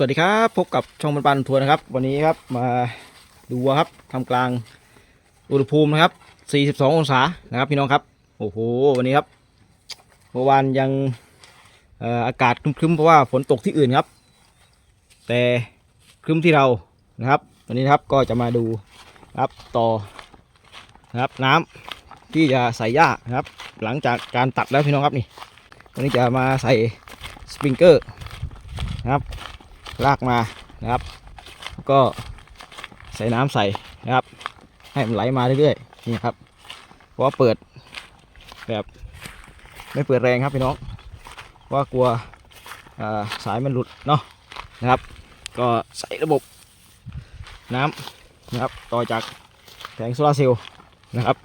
สวัสดีครับ พบกับช่องบรรปันทัวร์นะครับ วันนี้ครับมาดูครับทำกลางอุณหภูมินะครับ 42 องศานะครับ พี่น้องครับ โอ้โหวันนี้ครับเมื่อวานยังอากาศครึ้มๆเพราะว่าฝนตกที่อื่นครับ แต่ครึ้มที่เรานะครับ วันนี้นะครับก็จะมาดูครับต่อนะครับน้ำที่จะใส่หญ้านะครับ หลังจากการตัดแล้วพี่น้องครับนี่วันนี้จะมาใส่สปริงเกอร์นะครับ ลากมานะครับ ก็ใส่น้ำใส่นะครับ ให้มันไหลมาเรื่อยๆนี่ครับ เพราะว่าเปิดแบบไม่เปิดแรงครับพี่น้องเพราะว่ากลัวาสายมันหลุดเนาะนะครับ ก็ใส่ระบบน้ำนะครับต่อจากแผงโซลาเซลล์นะครับ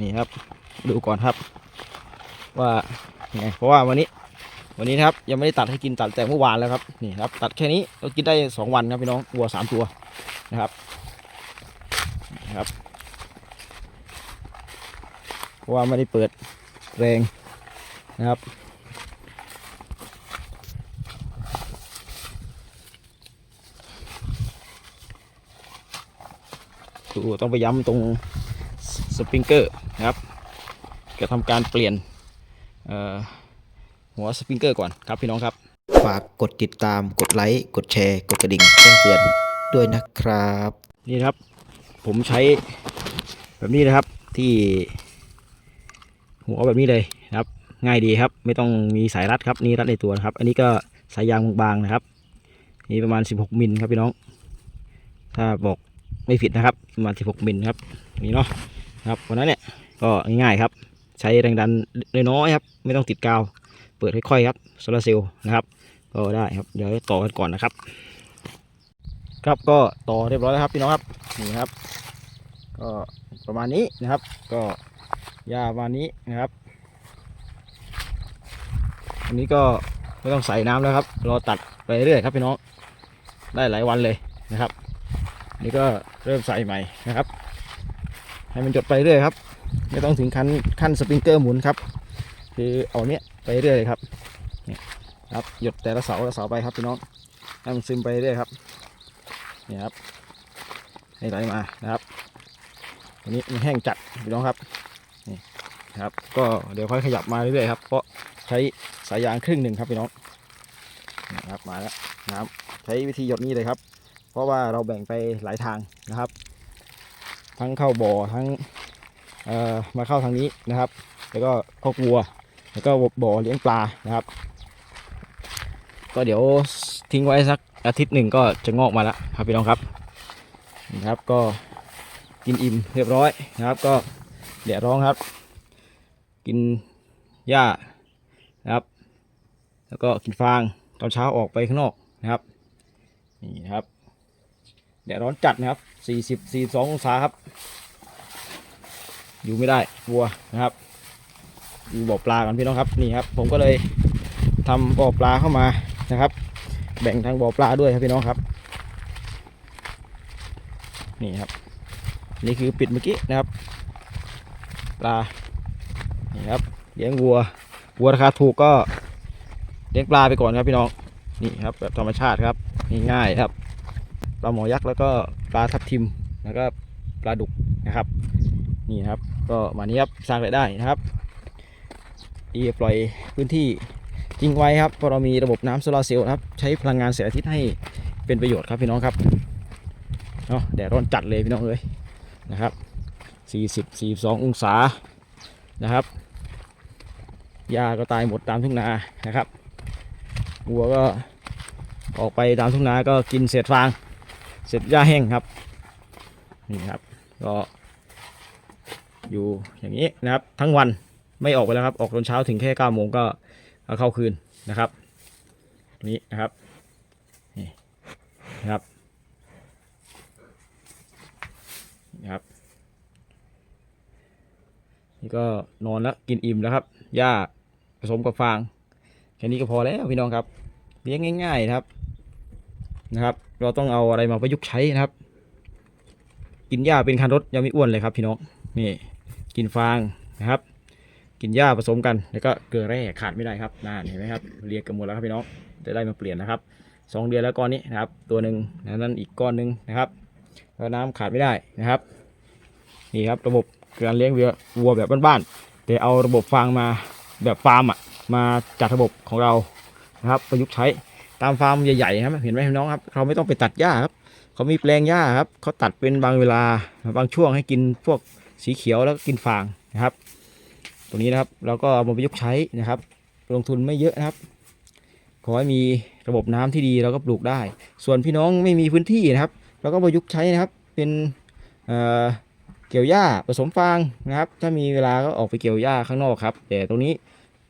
นี่ครับดูก่อนครับว่าไงเพราะว่าวันนี้ วันนี้นะครับยังไม่ได้ตัดให้กินตัดแต่เมื่อวานแล้วครับนี่ครับ ตัดแค่นี้ก็กินได้สองวันครับพี่น้องวัวสามตัวนะครับนะครับเพราะว่าไม่ได้เปิดแรงนะครับดูต้องไปย้ำตรงสปริงเกอร์นะครับจะทำการเปลี่ยนเอ่อ หัวสปริงเกอร์ก่อนครับพี่น้องครับ ฝากกดติดตามกดไลค์กดแชร์ กดกระดิ่งแจ้งเตือนด้วยนะครับ นี่นะครับ ผมใช้แบบนี้นะครับที่หัวแบบนี้เลยนะครับ ง่ายดีครับ ไม่ต้องมีสายรัดครับนี่รัดในตัวนะครับ อันนี้ก็สายยางบางๆนะครับนี่ประมาณ 16มิลครับพี่น้อง ถ้าบอกไม่ผิดนะครับ ประมาณ 16มิลครับนี่เนาะนะครับวันนั้นเนี่ยก็ง่ายๆครับ ใช้แรงดันน้อยๆครับ ไม่ต้องติดกาว เปิดค่อยๆครับโซลาร์เซลล์นะครับ ก็ได้ครับเดี๋ยวต่อกันก่อนนะครับ ครับก็ต่อเรียบร้อยแล้วครับพี่น้องครับนี่ครับ ก็ประมาณนี้นะครับ ก็ยาประมาณนี้นะครับอันนี้ก็ไม่ต้องใส่น้ำแล้วครับรอตัดไปเรื่อยครับพี่น้องได้หลายวันเลยนะครับนนี่ก็เริ่มใส่ใหม่นะครับ ให้มันจดไปเรื่อยครับ ไม่ต้องถึงขั้นขั้นสปริงเกอร์หมุนครับ คือเอาเนี้ยไปเรื่อยครับนี่ครับหยดแต่ละเสาละเสาไปครับพี่น้องให้มันซึมไปเรื่อยครับนี่ครับให้ไหลมานะครับอันนี้มันแห้งจัดพี่น้องครับนี่ครับ ก็เดี๋ยวค่อยขยับมาเรื่อยๆครับเพราะใช้สายยางครึ่งหนึ่งครับพี่น้องนะครับมาแล้วนะครับใช้วิธีหยดนี้เลยครับ เพราะว่าเราแบ่งไปหลายทางนะครับ ทั้งเข้าบ่อทั้งมาเข้าทางนี้นะครับ แล้วก็คอกวัว แล้วก็บ่อเลี้ยงปลานะครับ ก็เดี๋ยวทิ้งไว้สักอาทิตย์หนึ่งก็จะงอกมาแล้วครับพี่น้องครับนี่ครับก็กินอิ่มเรียบร้อยนะครับ ก็แดดร้อนครับ กินหญ้านะครับ แล้วก็กินฟางตอนเช้าออกไปข้างนอกนะครับนี่นะครับแดดร้อนจัดนะครับสี่สิบสี่สององศาครับ อยู่ไม่ได้วัวนะครับ ดูบ่อปลากันพี่น้องครับนี่ครับ ผมก็เลยทำบ่อปลาเข้ามานะครับ แบ่งทางบ่อปลาด้วยครับพี่น้องครับ นี่ครับ นี่คือปิดเมื่อกี้นะครับ ปลานี่ครับเลี้ยงวัววัวราคาถูกก็เลี้ยงปลาไปก่อนครับพี่น้องนี่ครับแบบธรรมชาติครับง่ายๆครับปลาหมอยักษ์แล้วก็ปลาทับทิมแล้วก็ปลาดุกนะครับ นี่ครับ ก็มานี้ครับสร้างรายได้นะครับ อีปล่อยพื้นที่ทิ้งไว้ครับเพราะเรามีระบบน้ำโซลาร์เซลล์ครับใช้พลังงานแสงอาทิตย์ให้เป็นประโยชน์ครับพี่น้องครับเนาะแดดร้อนจัดเลยพี่น้องเลยนะครับ40 42 องศานะครับหญ้าก็ตายหมดตามทุ่งนานะครับวัวก็ออกไปตามทุ่งนาก็กินเศษฟางเศษหญ้าแห้งครับนี่ครับก็อยู่อย่างนี้นะครับทั้งวัน ไม่ออกไปแล้วครับ ออกตอนเช้าถึงแค่9โมงก็เอาเข้าคืนนะครับนี้นะครับนี่นะครับนี่ครับ นี่ก็นอนแล้วกินอิ่มแล้วครับหญ้าผสมกับฟางแค่นี้ก็พอแล้วพี่น้องครับเลี้ยงง่ายๆนะครับนะครับ เราต้องเอาอะไรมาประยุกต์ใช้นะครับ กินหญ้าเป็นคันรถยังไม่อ้วนเลยครับพี่น้องนี่กินฟางนะครับ กินหญ้าผสมกัน แล้วก็เกลือแร่ขาดไม่ได้ครับนั่นเห็นไหมครับเรียกกันหมดแล้วครับพี่น้องจะได้มาเปลี่ยนนะครับสองเดือนแล้วก้อนนี้นะครับ ตัวหนึ่งนั้นอีกก้อนหนึ่งนะครับแล้วน้ำขาดไม่ได้นะครับนี่ครับระบบการเลี้ยงวัววัวแบบบ้านๆแต่เอาระบบฟางมาแบบฟาร์มอะมาจัดระบบของเรานะครับประยุกต์ใช้ตามฟาร์มใหญ่ๆครับเห็นไหมพี่น้องครับเราไม่ต้องไปตัดหญ้าครับเขามีแปลงหญ้าครับเขาตัดเป็นบางเวลาบางช่วงให้กินพวกสีเขียวแล้วก็กินฟางนะครับ ตรงนี้นะครับเราก็เอามาประยุกต์ใช้นะครับ ลงทุนไม่เยอะนะครับ ขอให้มีระบบน้ำที่ดีเราก็ปลูกได้ ส่วนพี่น้องไม่มีพื้นที่นะครับ เราก็ประยุกต์ใช้นะครับ เป็นเเกี่ยวหญ้าผสมฟางนะครับ ถ้ามีเวลาก็ออกไปเกี่ยวหญ้าข้างนอกครับ แต่ตรงนี้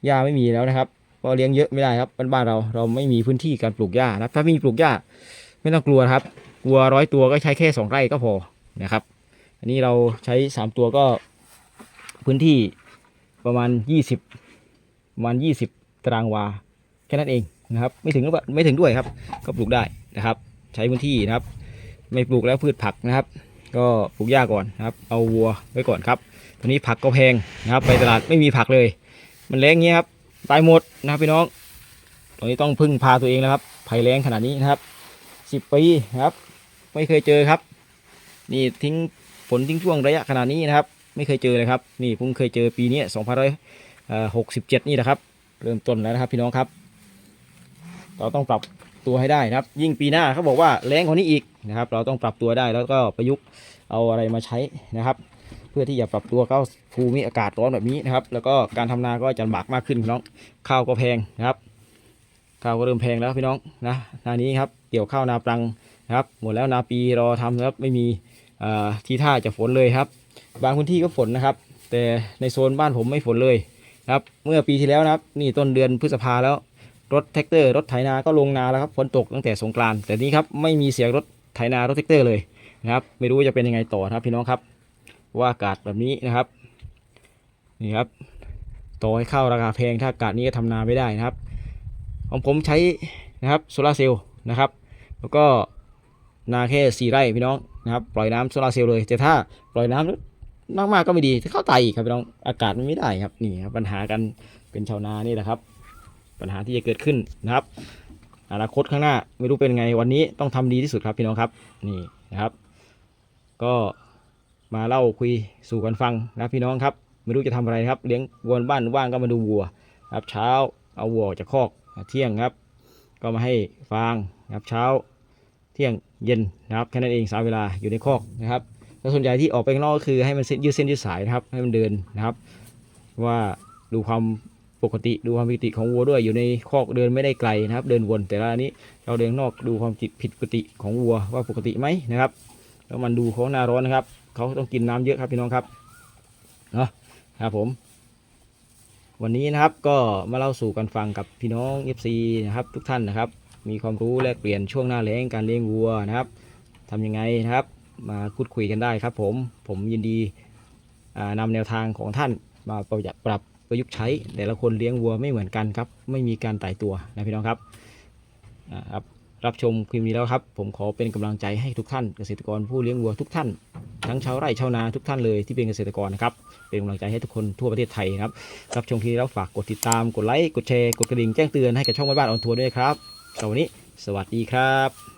หญ้าไม่มีแล้วนะครับก็เลี้ยงเยอะไม่ได้ครับบ้านเราเราไม่มีพื้นที่การปลูกหญ้านะถ้ามีปลูกหญ้าไม่ต้องกลัวครับ กลัวร้อยตัวก็ใช้แค่สองไร่ก็พอนะครับ อันนี้เราใช้สามตัวก็พื้นที่ ประมาณยี่สิบประมาณยี่สิบตารางวา แค่นั้นเองนะครับ ไม่ถึงก็ไม่ถึงด้วยครับ ก็ปลูกได้นะครับ ใช้พื้นที่นะครับ ไม่ปลูกแล้วพืชผักนะครับ ก็ปลูกหญ้าก่อนนะครับ เอาวัวไว้ก่อนครับตอนนี้ผักก็แพงนะครับ ไปตลาดไม่มีผักเลย มันแรงเงี้ยครับตายหมดนะครับพี่น้องตอนนี้ต้องพึ่งพาตัวเองแล้วครับภัยแรงขนาดนี้นะครับสิบปีนะครับ ไม่เคยเจอครับ นี่ทิ้งฝนทิ้งช่วงระยะขนาดนี้นะครับ ไม่เคยเจอเลยครับนี่เพิ่งเคยเจอปีนี้สองพันร้อยหกสิบเจ็ดนี่นะครับ เริ่มต้นแล้วนะครับพี่น้องครับ เราต้องปรับตัวให้ได้นะครับ ยิ่งปีหน้าเขาบอกว่าแรงกว่านี้อีกนะครับ เราต้องปรับตัวได้แล้วก็ประยุกต์เอาอะไรมาใช้นะครับ เพื่อที่จะปรับตัวเข้าภูมิอากาศร้อนแบบนี้นะครับ แล้วก็การทำนาก็จะลำบากมากขึ้นพี่น้องข้าวก็แพงนะครับข้าวก็เริ่มแพงแล้วพี่น้องนะนานี้ครับเกี่ยวข้าวนาปรังนะครับ หมดแล้วนาปีรอทำนะครับไม่มีเอ่อทีท่าจะฝนเลยครับ บางพื้นที่ก็ฝนนะครับ แต่ในโซนบ้านผมไม่ฝนเลยนะครับ เมื่อปีที่แล้วนะครับ นี่ต้นเดือนพฤษภาแล้ว รถแท็กเตอร์ รถไถนาก็ลงนาแล้วครับฝนตกตั้งแต่สงกรานต์แต่นี้ครับไม่มีเสียงรถไถนารถแท็กเตอร์เลยนะครับ ไม่รู้จะเป็นยังไงต่อครับพี่น้องครับว่าอากาศแบบนี้นะครับนี่ครับต่อให้ข้าวราคาแพงถ้าอากาศนี้ก็ทำนาไม่ได้นะครับ ของผมใช้นะครับโซลาร์เซลล์นะครับ แล้วก็นาแค่สี่ไร่พี่น้องนะครับ ปล่อยน้ำโซลาร์เซลล์เลย แต่ถ้าปล่อยน้ำ มากๆก็ไม่ดีถ้าเข้าตายอีกครับพี่น้องอากาศมันไม่ได้ครับนี่ครับปัญหากันเป็นชาวนานี่แหละครับ ปัญหาที่จะเกิดขึ้นนะครับ อนาคตข้างหน้าไม่รู้เป็นไงวันนี้ต้องทำดีที่สุดครับพี่น้องครับนี่นะครับ ก็มาเล่าคุยสู่กันฟังนะพี่น้องครับ ไม่รู้จะทำอะไรครับ เลี้ยงวัวบ้านว่างก็มาดูวัวครับเช้าเอาวัวออกจากคอกเที่ยงครับ ก็มาให้ฟางครับเช้าเที่ยงเย็นนะครับแค่นั้นเองสามเวลาอยู่ในคอกนะครับ แล้วส่วนใหญ่ที่ออกไปข้างนอกก็คือให้มันยืดเส้นยืดสายนะครับ ให้มันเดินนะครับ ว่าดูความปกติดูความปกติของวัวด้วยอยู่ในคอกเดินไม่ได้ไกลนะครับ เดินวนแต่ละอันนี้เราเดินข้างนอกดูความจิตผิดปกติของวัวว่าปกติไหมนะครับ แล้วมันดูเขาหน้าร้อนนะครับเขาต้องกินน้ำเยอะครับพี่น้องครับเนาะครับผม วันนี้นะครับก็มาเล่าสู่กันฟังกับพี่น้อง FC นะครับ ทุกท่านนะครับ มีความรู้แลกเปลี่ยนช่วงหน้าแล้งการเลี้ยงวัวนะครับทำยังไงนะครับ มาพูดคุยกันได้ครับ ผมผมยินดีอ่านำแนวทางของท่านมาประหยัดปรับประยุกต์ใช้ แต่ละคนเลี้ยงวัวไม่เหมือนกันครับ ไม่มีการไต่ตัวนะพี่น้องครับครับรับชมคลิปนี้แล้วครับ ผมขอเป็นกำลังใจให้ทุกท่านเกษตรกรผู้เลี้ยงวัวทุกท่าน ทั้งชาวไร่ชาวนาทุกท่านเลยที่เป็นเกษตรกรนะครับเป็นกำลังใจให้ทุกคนทั่วประเทศไทยครับรับชมคลิปนี้แล้วฝากกดติดตามกดไลค์กดแชร์กดกระดิ่งแจ้งเตือนให้กับช่องบ้านๆออนทัวร์ด้วยครับสำหรับวันนี้ สวัสดีครับ